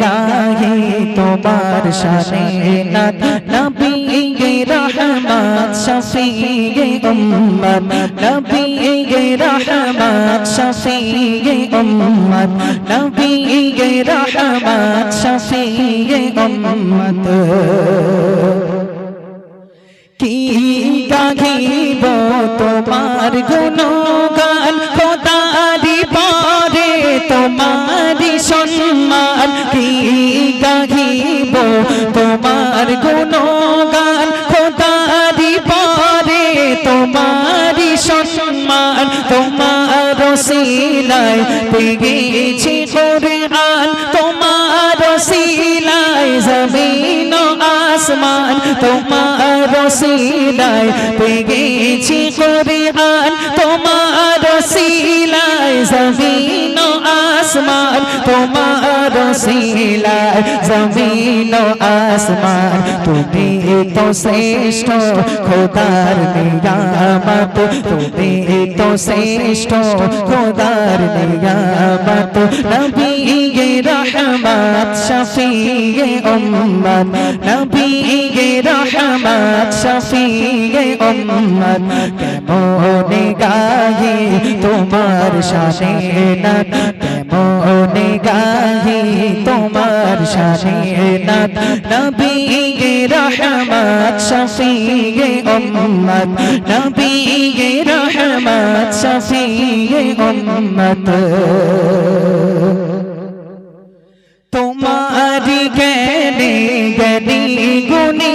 গাহি তোমার শানে নবী রহমত শফিয়ে উম্মত, নবী রহমত শফিয়ে উম্মত, নবী রহমত শফিয়ে উম্মত। কি গাহিব তোমার গুণগান? গাহিব তোমার গুণগান খোদারি পরে তোমারি সম্মান, তোমার সিলাই পেগেছি কোরআন, তোমার সিলাই জমিন আসমান, তোমার সিলাই পেগেছি কোরআন আসমান, তোমার সিলাই জমিন আসমান। তুমি তো শ্রেষ্ঠ, খোদার নিয়ামত। তুমি তো শ্রেষ্ঠ, খোদার নিয়ামত। নবী রহমত, শফিয়ে উম্মত। নবী রহমত, শফিয়ে উম্মত। কেমন গাহি তোমার শানে নাত কেমন গাহি তোমার শানে নাত নবী রহমত শফিয়ে উম্মত। নবী রহমত শফিয়ে উম্মত। তোমারি জ্ঞানে জ্ঞানী গুণী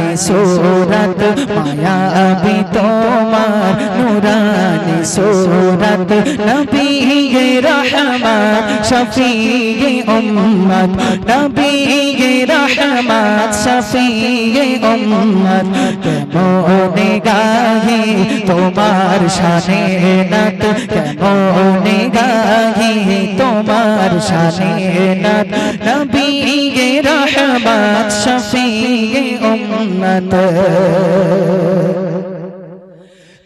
সুরত মায়াবি তোমার নুরানি সুরত। নবী রহমত শফিয়ে উম্মত। নবী রহমত শফিয়ে উম্মত। কেমন গাহি তোমার শানে নত? কেমন গাহি তোমার শানে নত? নবী রহমত শফিয়ে উম্মত।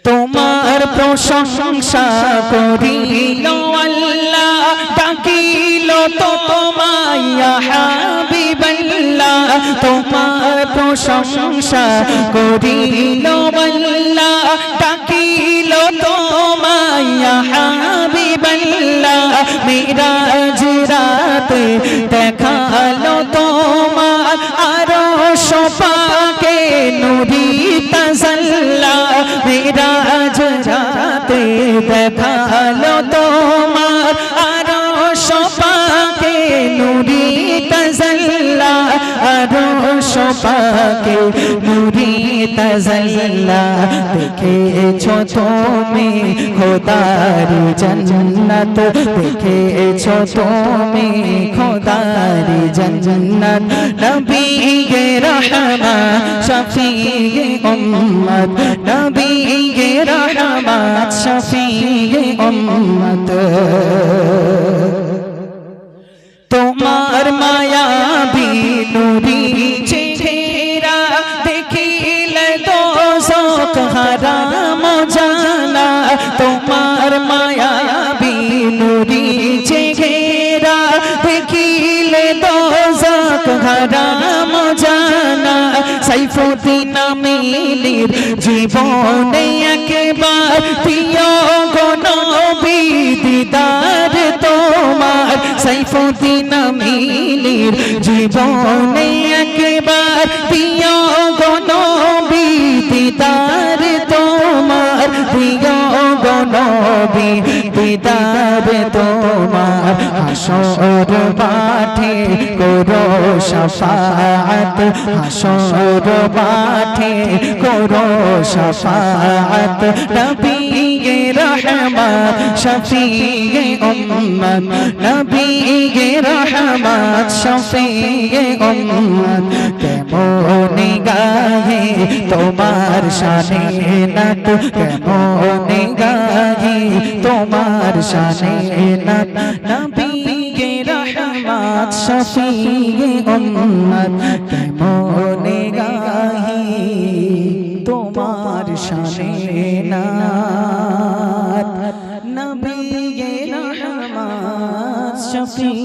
তোমার প্রশংসা করিল আল্লাহ, ডাকিল তোমায়া হাবিবাল্লাহ। তোমার প্রশংসা করিল আল্লাহ, ডাকিল তোমায়া হাবিবাল্লাহ। মিরাজ রাতে দেখাল দেখাল তোমার। আরও সোপাকে নুরি তাজাল্লা। আরও সোপাকে নুরি তাজাল্লা। দেখেছ তুমি খোদার জন্নত। দেখেছ তুমি খোদার জন্নত। নবী রহমা, শফিয়ে উম্মত। নবী রহমত শফিয়ে উম্মত তোমার মায়া বিনুরি চেহারা দেখিলে দোজক হারাম জানা তোমার মায়া বিনুরি চেহারা দেখিলে দোজক হারাম জানা সাইফুদ্দিন মিলির জীবনে একবার প্রিয় গণবী দিদার তোমার সাইফুদ্দিন মিলির জীবনে একবার প্রিয় গণবী দিদার তোমার প্রিয় নবী দিদার তোমার হাসর মাঠে করো শাফাত হাসর মাঠে করো শাফাত নবী রহমত শফিয়ে উম্মত নবী রহমত শফিয়ে উম্মত। কেমন গায়ে তোমার শানে নাত, কেমন গায়ে তোমার শানে নাত। নবী রহমত শফিয়ে উম্মত, কেমন গায়ে তোমার শানে নাত। নবী রহমত শফিয়ে